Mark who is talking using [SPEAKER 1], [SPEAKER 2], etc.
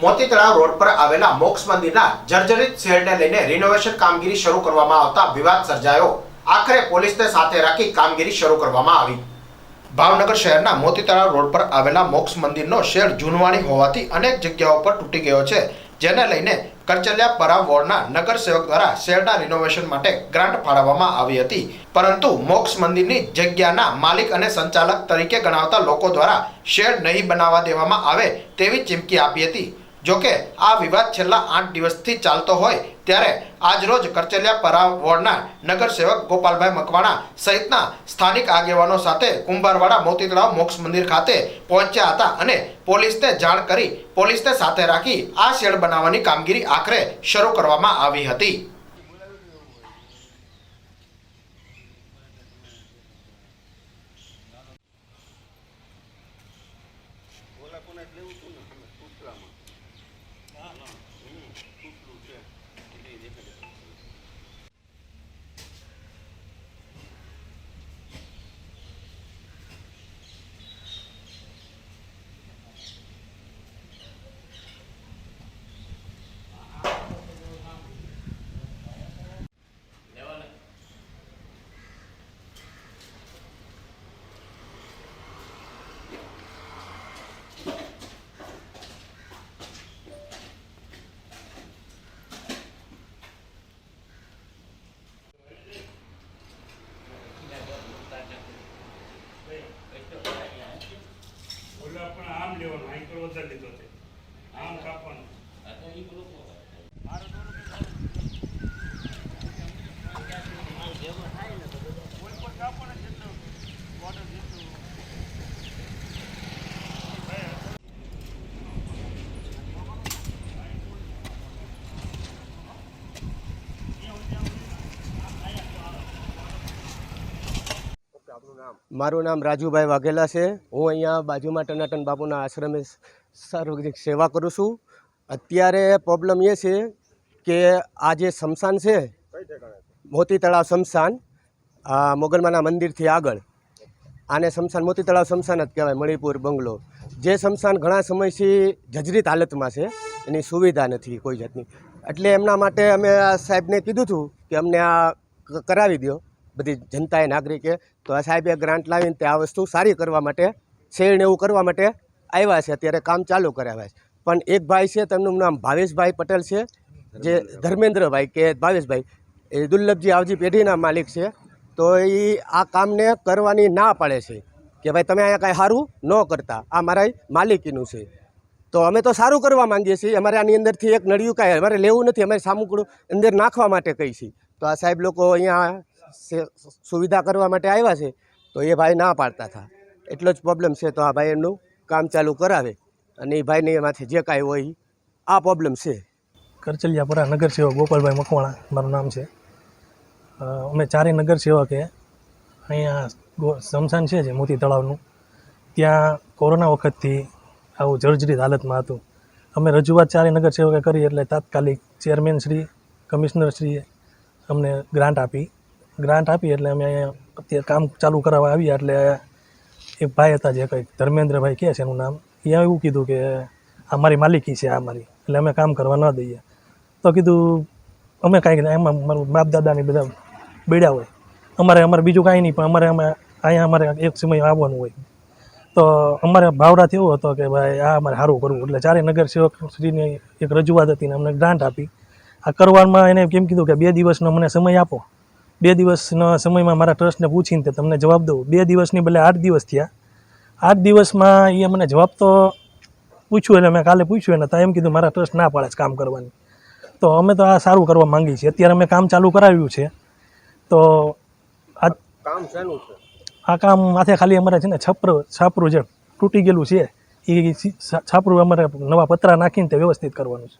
[SPEAKER 1] મોતી તળાવ રોડ પર આવેલા મોક્ષ મંદિરના જર્જરિત શેડને લઈને રિનોવેશન કામગીરી શરૂ કરવામાં આવતા વિવાદ સર્જાયો. આખરે પોલીસને સાથે રાખી કામગીરી શરૂ કરવામાં આવી. ભાવનગર શહેરના મોતી તળાવ રોડ પર આવેલા મોક્ષ મંદિરનો શેડ જૂનવાણી હોવાથી અનેક જગ્યાઓ પર તૂટી ગયો છે, જેને લઈને કરચલિયા પરા વોર્ડના નગરસેવક દ્વારા શહેરના રિનોવેશન માટે ગ્રાન્ટ ફાળવવામાં આવી હતી. પરંતુ મોક્ષ મંદિરની જગ્યાના માલિક અને સંચાલક તરીકે ગણાવતા લોકો દ્વારા શેડ નહીં બનાવવા દેવામાં આવે તેવી ચીમકી આપી હતી. જોકે આ વિવાદ છેલ્લા આઠ દિવસથી ચાલતો હોય ત્યારે આજરોજ કરચલિયા પરા વોર્ડના નગરસેવક ગોપાલભાઈ મકવાણા સહિતના સ્થાનિક આગેવાનો સાથે કુંભારવાડા મોતી તળાવ મોક્ષ મંદિર ખાતે પહોંચ્યા હતા અને પોલીસને જાણ કરી પોલીસને સાથે રાખી આ શેડ બનાવવાની કામગીરી આખરે શરૂ કરવામાં આવી હતી.
[SPEAKER 2] આંકડો વધારે લીધો છે. આમ કાપવાનો.
[SPEAKER 3] મારું નામ રાજુભાઈ વાઘેલા છે. હું અહીંયા બાજુમાં ટનાટન બાપુના આશ્રમે સાર્વજનિક સેવા કરું છું. અત્યારે પ્રોબ્લેમ એ છે કે આ જે શમશાન છે, મોતી તળાવ શમશાન મોગલમાના મંદિરથી આગળ, આને શમશાન, મોતી તળાવ શમશાન જ કહેવાય, મણિપુર બંગલો જે શમશાન ઘણા સમયથી જજરીત હાલતમાં છે, એની સુવિધા નથી કોઈ જાતની. એટલે એમના માટે અમે આ સાહેબને કીધું હતું કે અમને આ કરાવી દો બધી જનતાએ નાગરિકે તો આ સાહેબે ગ્રાન્ટ લાવીને તે આ વસ્તુ સારી કરવા માટે શેરને એવું કરવા માટે આવ્યા છે. અત્યારે કામ ચાલુ કરાવ્યા છે. પણ એક ભાઈ છે, તેમનું નામ ભાવેશભાઈ પટેલ છે, જે ધર્મેન્દ્રભાઈ કે ભાવેશભાઈ. એ દુર્લભજી આવજી પેઢીના માલિક છે. તો એ આ કામને કરવાની ના પાડે છે કે ભાઈ તમે અહીંયા કાંઈ સારું ન કરતા. આ મારા માલિકીનું છે. તો અમે તો સારું કરવા માંગીએ છીએ. અમારે આની અંદરથી એક નળિયું કાંઈ અમારે લેવું નથી. અમે સામુકડું અંદર નાખવા માટે કહી છીએ તો આ સાહેબ લોકો અહીંયા સુવિધા કરવા માટે આવ્યા છે, તો એ ભાઈ ના પાડતા હતા એટલો જ પ્રોબ્લેમ છે, તો આ ભાઈ એમનું કામ ચાલુ કરાવે અને એ ભાઈને એમાંથી જે કાંઈ હોય, આ પ્રોબ્લેમ છે.
[SPEAKER 4] કરચલિયાપુરા નગર સેવક ગોપાલભાઈ મકવાણા, મારું નામ છે. અમે ચારે નગર સેવકે અહીંયા સમસાન છે જે, મોતી તળાવનું. ત્યાં કોરોના વખતથી આવું જર્જરિત હાલતમાં હતું. અમે રજૂઆત ચારે નગર કરી, એટલે તાત્કાલિક ચેરમેન શ્રી, કમિશનર શ્રીએ અમને ગ્રાન્ટ આપી. ગ્રાન્ટ આપી એટલે અમે અહીંયા અત્યારે કામ ચાલુ કરાવવા આવ્યા એટલે એક ભાઈ હતા જે કંઈક ધર્મેન્દ્રભાઈ કહે છે એનું નામ, એ એવું કીધું કે આ મારી માલિકી છે આ મારી, એટલે અમે કામ કરવા ન દઈએ. તો કીધું, અમે કાંઈક એમાં મારું બાપ દાદાની બધા બેડ્યા હોય. અમારે અમારે બીજું કાંઈ નહીં, પણ અમારે અમે અહીંયા અમારે એક સમય આવવાનું હોય. તો અમારે ભાવરાત એવો હતો કે ભાઈ આ અમારે સારું કરવું, એટલે ચારે નગર સેવક શ્રીની એક રજૂઆત હતી ને અમને ગ્રાન્ટ આપી. આ કરવામાં એને કેમ કીધું કે બે દિવસનો મને સમય આપો. બે દિવસના સમયમાં મારા ટ્રસ્ટને પૂછીને તે તમને જવાબ દઉં. બે દિવસની બદલે આઠ દિવસ થયા. આઠ દિવસમાં એ મને જવાબ તો પૂછ્યું એટલે મેં કાલે પૂછ્યું એને તો એમ કીધું મારા ટ્રસ્ટ ના પાડે છે કામ કરવાની. તો અમે તો આ સારું કરવા માંગીએ છીએ. અત્યારે અમે કામ ચાલુ કરાવ્યું છે. તો આ
[SPEAKER 3] કામ શાનું છે?
[SPEAKER 4] આ કામ માથે ખાલી અમારે છે ને છપરું છાપરું જે તૂટી ગયેલું છે એ છાપરું અમારે નવા પતરા નાખીને તે વ્યવસ્થિત કરવાનું છે.